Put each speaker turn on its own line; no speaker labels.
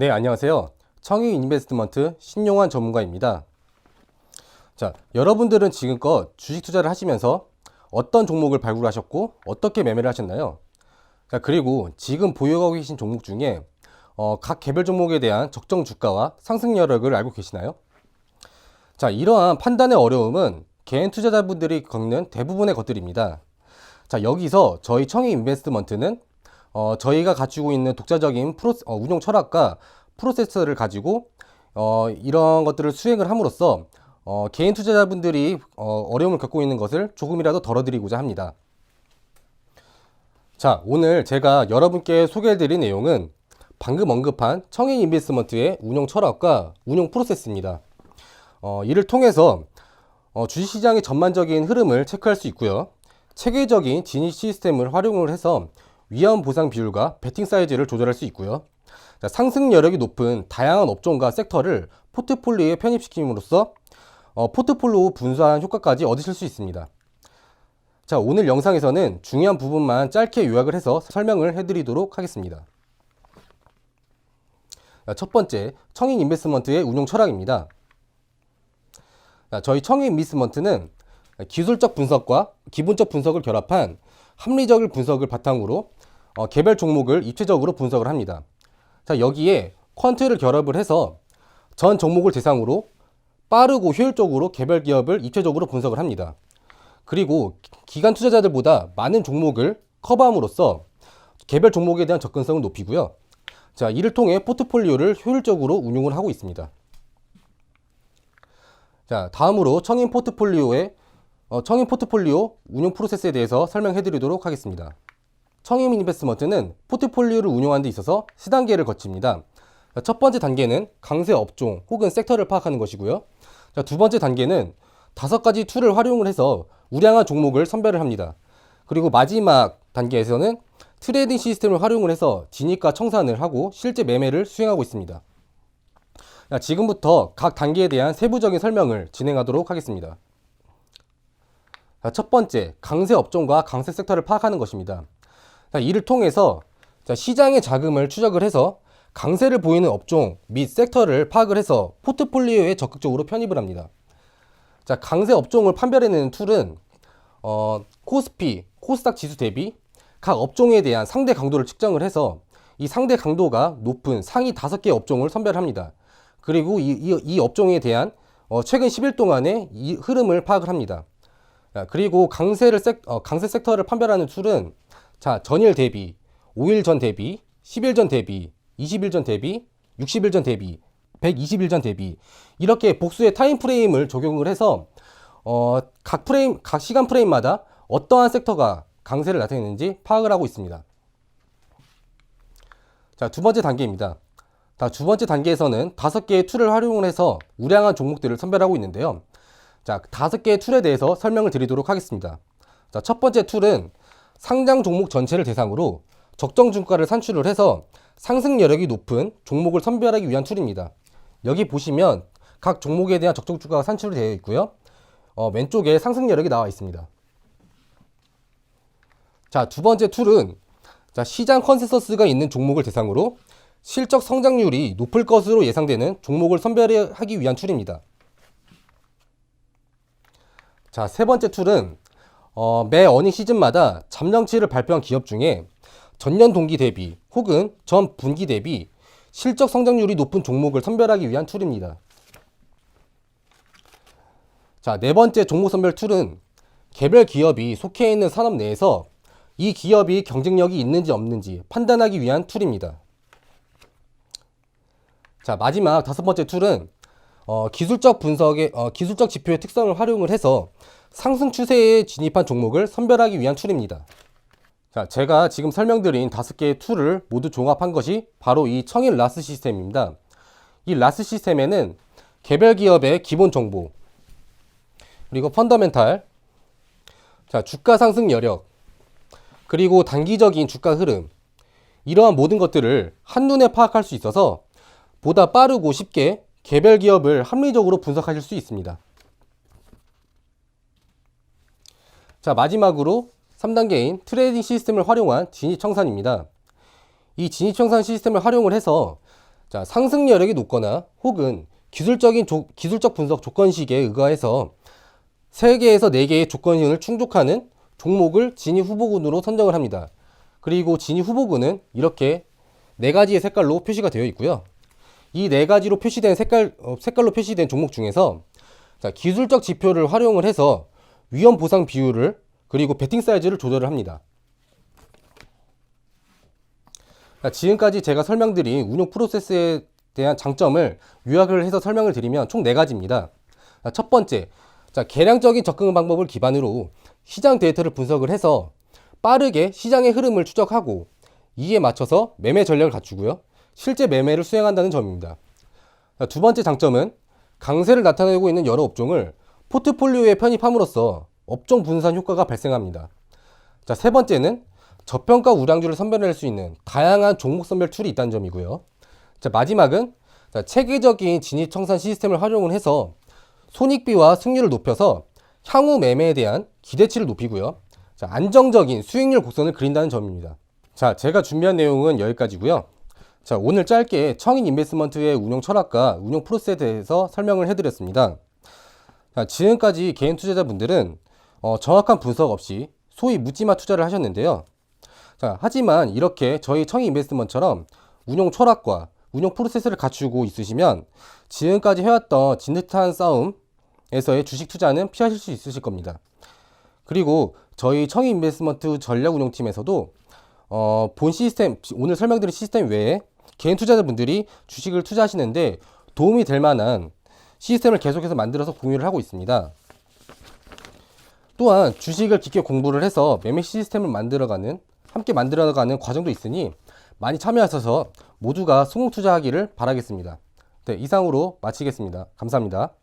네, 안녕하세요. 청희 인베스트먼트 신용환 전문가입니다. 자, 여러분들은 지금껏 주식 투자를 하시면서 어떤 종목을 발굴하셨고 어떻게 매매를 하셨나요? 자, 그리고 지금 보유하고 계신 종목 중에 어, 각 개별 종목에 대한 적정 주가와 상승 여력을 알고 계시나요? 자, 이러한 판단의 어려움은 개인 투자자분들이 겪는 대부분의 것들입니다. 자, 여기서 저희 청희 인베스트먼트는 어, 저희가 가지고 있는 독자적인 프로, 어, 운용 철학과 프로세스를 가지고 어, 이런 것들을 수행을 함으로써 어, 개인 투자자분들이 어, 어려움을 겪고 있는 것을 조금이라도 덜어드리고자 합니다. 자, 오늘 제가 여러분께 소개해드릴 내용은 방금 언급한 청인 인베스트먼트의 운용 철학과 운용 프로세스입니다. 어, 이를 통해서 어, 주식시장의 전반적인 흐름을 체크할 수 있고요. 체계적인 진입 시스템을 활용을 해서 위험 보상 비율과 베팅 사이즈를 조절할 수 있고요. 자, 상승 여력이 높은 다양한 업종과 섹터를 포트폴리오에 편입시킴으로써 어, 포트폴리오 분산한 효과까지 얻으실 수 있습니다. 자, 오늘 영상에서는 중요한 부분만 짧게 요약을 해서 설명을 해드리도록 하겠습니다. 자, 첫 번째, 청인 인베스먼트의 운용 철학입니다. 자, 저희 청인 인베스먼트는 기술적 분석과 기본적 분석을 결합한 합리적인 분석을 바탕으로 어, 개별 종목을 입체적으로 분석을 합니다. 자, 여기에 퀀트를 결합을 해서 전 종목을 대상으로 빠르고 효율적으로 개별 기업을 입체적으로 분석을 합니다. 그리고 기간 투자자들보다 많은 종목을 커버함으로써 개별 종목에 대한 접근성을 높이고요. 자, 이를 통해 포트폴리오를 효율적으로 운용을 하고 있습니다. 자, 다음으로 청인 포트폴리오의 어, 청인 포트폴리오 운용 프로세스에 대해서 설명해 드리도록 하겠습니다. 청인 인베스먼트는 포트폴리오를 운용하는 데 있어서 세 단계를 거칩니다. 자, 첫 번째 단계는 강세 업종 혹은 섹터를 파악하는 것이고요. 자, 두 번째 단계는 다섯 가지 툴을 활용을 해서 우량한 종목을 선별을 합니다. 그리고 마지막 단계에서는 트레이딩 시스템을 활용을 해서 진입과 청산을 하고 실제 매매를 수행하고 있습니다. 자, 지금부터 각 단계에 대한 세부적인 설명을 진행하도록 하겠습니다. 자, 첫 번째, 강세 업종과 강세 섹터를 파악하는 것입니다. 자, 이를 통해서 자, 시장의 자금을 추적을 해서 강세를 보이는 업종 및 섹터를 파악을 해서 포트폴리오에 적극적으로 편입을 합니다. 자, 강세 업종을 판별해내는 툴은 어, 코스피, 코스닥 지수 대비 각 업종에 대한 상대 강도를 측정을 해서 이 상대 강도가 높은 상위 5개 업종을 선별합니다. 그리고 이, 이, 이 업종에 대한 어, 최근 10일 동안의 이 흐름을 파악을 합니다. 자, 그리고 강세를 섹, 어, 강세 섹터를 판별하는 툴은 자, 전일 대비, 5일 전 대비, 10일 전 대비, 20일 전 대비, 60일 전 대비, 120일 전 대비 이렇게 복수의 타임 프레임을 적용을 해서 어, 각 프레임, 각 시간 프레임마다 어떠한 섹터가 강세를 나타내는지 파악을 하고 있습니다. 자, 두 번째 단계입니다. 자, 두 번째 단계에서는 다섯 개의 툴을 활용을 해서 우량한 종목들을 선별하고 있는데요. 자, 다섯 개의 툴에 대해서 설명을 드리도록 하겠습니다. 자, 첫 번째 툴은 상장 종목 전체를 대상으로 적정 주가를 산출을 해서 상승 여력이 높은 종목을 선별하기 위한 툴입니다. 여기 보시면 각 종목에 대한 적정 주가가 산출이 되어 있고요. 어, 왼쪽에 상승 여력이 나와 있습니다. 자, 두 번째 툴은 자, 시장 컨센서스가 있는 종목을 대상으로 실적 성장률이 높을 것으로 예상되는 종목을 선별하기 위한 툴입니다. 자, 세 번째 툴은 어, 매 어닝 시즌마다 잠정치를 발표한 기업 중에 전년 동기 대비 혹은 전 분기 대비 실적 성장률이 높은 종목을 선별하기 위한 툴입니다. 자, 네 번째 종목 선별 툴은 개별 기업이 속해 있는 산업 내에서 이 기업이 경쟁력이 있는지 없는지 판단하기 위한 툴입니다. 자, 마지막 다섯 번째 툴은 어, 기술적 분석의 어, 기술적 지표의 특성을 활용을 해서 상승 추세에 진입한 종목을 선별하기 위한 툴입니다. 자, 제가 지금 설명드린 다섯 개의 툴을 모두 종합한 것이 바로 이 청인 라스 시스템입니다. 이 라스 시스템에는 개별 기업의 기본 정보, 그리고 펀더멘탈, 자, 주가 상승 여력, 그리고 단기적인 주가 흐름, 이러한 모든 것들을 한눈에 파악할 수 있어서 보다 빠르고 쉽게 개별 기업을 합리적으로 분석하실 수 있습니다. 자, 마지막으로 3단계인 트레이딩 시스템을 활용한 진입 청산입니다. 이 진입 청산 시스템을 활용을 해서 자, 상승 여력이 높거나 혹은 기술적인 조- 기술적 분석 조건식에 의거해서 3개에서 4개의 조건을 충족하는 종목을 진입 후보군으로 선정을 합니다. 그리고 진입 후보군은 이렇게 네 가지의 색깔로 표시가 되어 있고요. 이 네 가지로 표시된 색깔, 어, 색깔로 표시된 종목 중에서 자, 기술적 지표를 활용을 해서 위험 보상 비율을 그리고 베팅 사이즈를 조절을 합니다. 자, 지금까지 제가 설명드린 운용 프로세스에 대한 장점을 요약을 해서 설명을 드리면 총 네 가지입니다. 자, 첫 번째, 자, 계량적인 접근 방법을 기반으로 시장 데이터를 분석을 해서 빠르게 시장의 흐름을 추적하고 이에 맞춰서 매매 전략을 갖추고요. 실제 매매를 수행한다는 점입니다. 자, 두 번째 장점은 강세를 나타내고 있는 여러 업종을 포트폴리오에 편입함으로써 업종 분산 효과가 발생합니다. 자, 세 번째는 저평가 우량주를 선별할 수 있는 다양한 종목 선별 툴이 있다는 점이고요. 자, 마지막은 자, 체계적인 진입 청산 시스템을 활용을 해서 손익비와 승률을 높여서 향후 매매에 대한 기대치를 높이고요. 자, 안정적인 수익률 곡선을 그린다는 점입니다. 자, 제가 준비한 내용은 여기까지고요. 자, 오늘 짧게 청인 인베스먼트의 운용 철학과 운용 프로세스에 대해서 설명을 해드렸습니다. 자, 지금까지 개인 투자자분들은 어, 정확한 분석 없이 소위 묻지마 투자를 하셨는데요. 자, 하지만 이렇게 저희 청인 인베스트먼트처럼 운용 철학과 운용 프로세스를 갖추고 있으시면 지금까지 해왔던 진득한 싸움에서의 주식 투자는 피하실 수 있으실 겁니다. 그리고 저희 청인 인베스트먼트 전략 운용팀에서도 어, 본 시스템, 오늘 설명드린 시스템 외에 개인 투자자분들이 주식을 투자하시는데 도움이 될 만한 시스템을 계속해서 만들어서 공유를 하고 있습니다. 또한 주식을 깊게 공부를 해서 매매 시스템을 만들어가는 함께 만들어가는 과정도 있으니 많이 참여하셔서 모두가 성공 투자하기를 바라겠습니다. 네, 이상으로 마치겠습니다. 감사합니다.